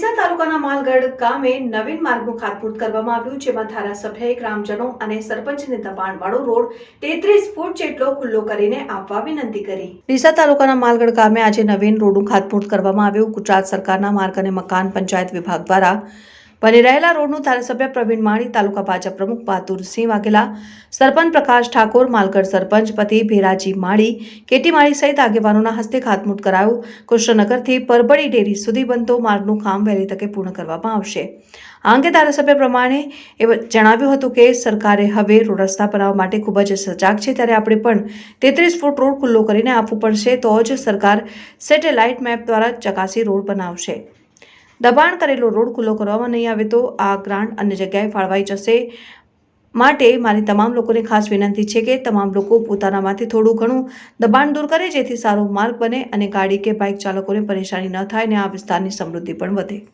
ડીસા તાલુકાના માલગઢ ગામે નવીન માર્ગનું ખાતમુહૂર્ત કરવામાં આવ્યું, જેમાં ધારાસભ્યએ ગ્રામજનો અને સરપંચને દબાણવાળો રોડ તેત્રીસ ફૂટ જેટલો ખુલ્લો કરીને આપવા વિનંતી કરી. ડીસા તાલુકાના માલગઢ ગામે આજે નવીન રોડનું ખાતમુહૂર્ત કરવામાં આવ્યું. ગુજરાત સરકારના માર્ગ અને મકાન પંચાયત વિભાગ દ્વારા બની રહેલા રોડનું ધારાસભ્ય પ્રવીણ માળી, તાલુકા ભાજપ પ્રમુખ બહાદુરસિંહ વાઘેલા, સરપંચ પ્રકાશ ઠાકોર, માલગઢ સરપંચ પતિ ભેરાજી માળી, કેટી માળી સહિત આગેવાનોના હસ્તે ખાતમુહૂર્ત કરાયું. કૃષ્ણનગરથી પરબડી ડેરી સુધી બનતો માર્ગનું કામ વહેલી તકે પૂર્ણ કરવામાં આવશે. આ અંગે ધારાસભ્ય પ્રમાણે એ જણાવ્યું હતું કે સરકારે હવે રોડ રસ્તા બનાવવા માટે ખૂબ જ સજાગ છે. ત્યારે આપણે પણ તેત્રીસ ફૂટ રોડ ખુલ્લો કરીને આપવું પડશે તો જ સરકાર સેટેલાઇટ મેપ દ્વારા ચકાસી રોડ બનાવશે. દબાણ કરેલો રોડ ખુલ્લો કરવામાં નહીં આવે તો આ ગ્રાન્ટ અન્ય જગ્યાએ ફાળવાઈ જશે. માટે મારી તમામ લોકોને ખાસ વિનંતી છે કે તમામ લોકો પોતાનામાંથી થોડું ઘણું દબાણ દૂર કરે જેથી સારો માર્ગ બને અને ગાડી કે બાઇક ચાલકોને પરેશાની ન થાય અને આ વિસ્તારની સમૃદ્ધિ પણ વધે.